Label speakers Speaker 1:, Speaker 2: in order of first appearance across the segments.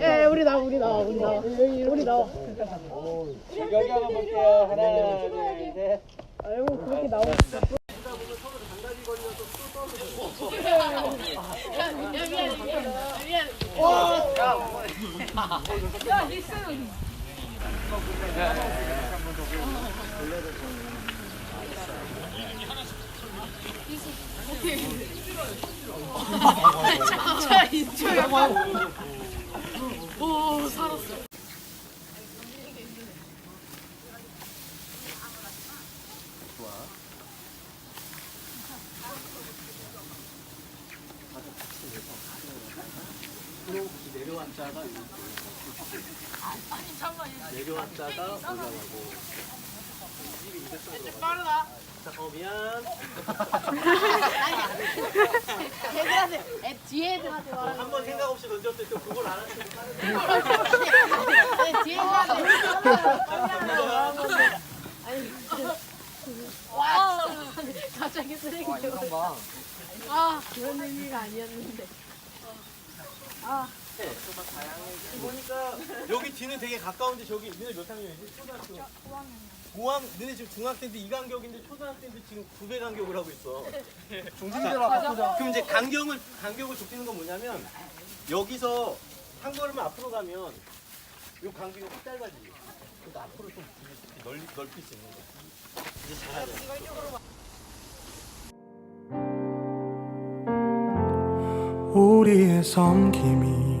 Speaker 1: 예, 예, 우리 나 우리 나 우리 나 우리 나 여기
Speaker 2: 한번 볼게요. 하나, 둘, 셋. 아이고,
Speaker 1: 그렇게 나와. 야, 리스. 야,
Speaker 2: 오고 내려왔다가 내려왔다가 올라가고 빠르다. 자, 어 미안.
Speaker 1: 애들한테 애 뒤에 애들한테
Speaker 2: 말하는 한번 생각 없이 던졌을 때 그걸 안 하시면
Speaker 1: 아니 뒤에 애들한테
Speaker 2: 건데
Speaker 1: 아니 와 갑자기 쓰레기 줘. 아 그런 의미가 아니었는데
Speaker 2: 보니까 여기 뒤는 되게 가까운데 저기 너네 몇 학년이지? 초등학교. 고학 너네 지금 중학생인데 이 간격인데 초등학생인데 지금 두 배 간격을 하고 있어. 바꾸자. 그럼 이제 간격을 간격을 좁히는 건 뭐냐면 여기서 한 걸음 앞으로 가면 요 간격이 확 짧아지. 그러니까 앞으로 좀 넓, 넓힐 수 있는 거. 이제 잘해야 돼.
Speaker 3: 우리의 섬김이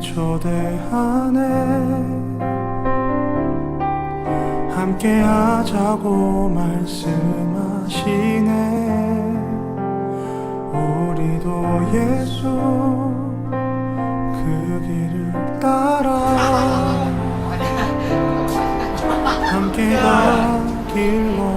Speaker 3: 초대하네. 함께 하자고 말씀하시네. 우리도 예수 그 길을 따라 함께 가길로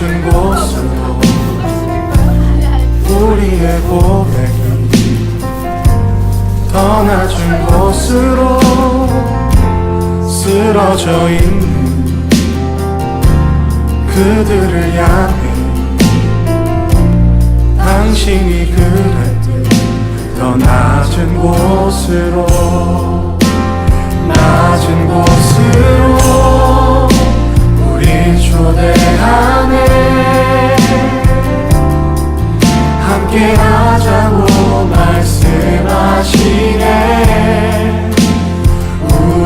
Speaker 3: 낮은 곳으로 우리의 고백이 더 낮은 곳으로 쓰러져 있는 그들을 향해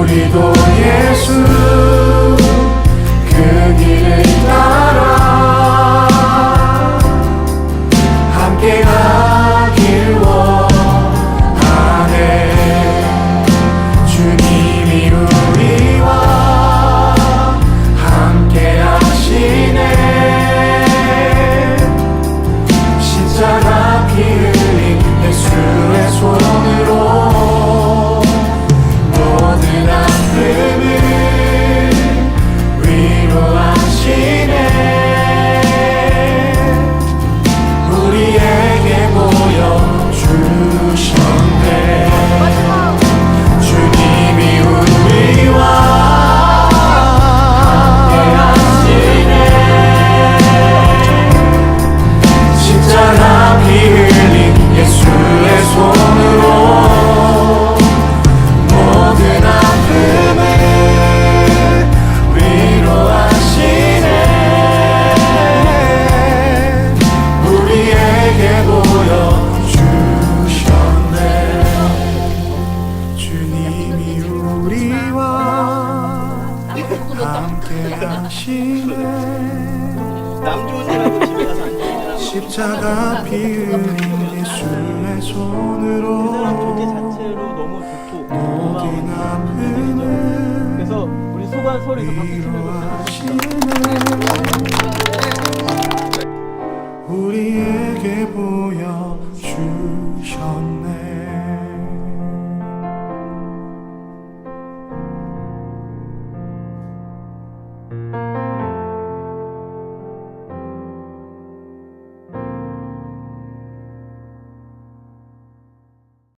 Speaker 3: 우리도 예수
Speaker 2: 십자가
Speaker 3: 피운 예수 내 손으로 그 사람 존재 자체로
Speaker 2: 너무 좋고 모든 아픔을 그래서 우리 소관 소리에서 박수
Speaker 3: 치면서 우리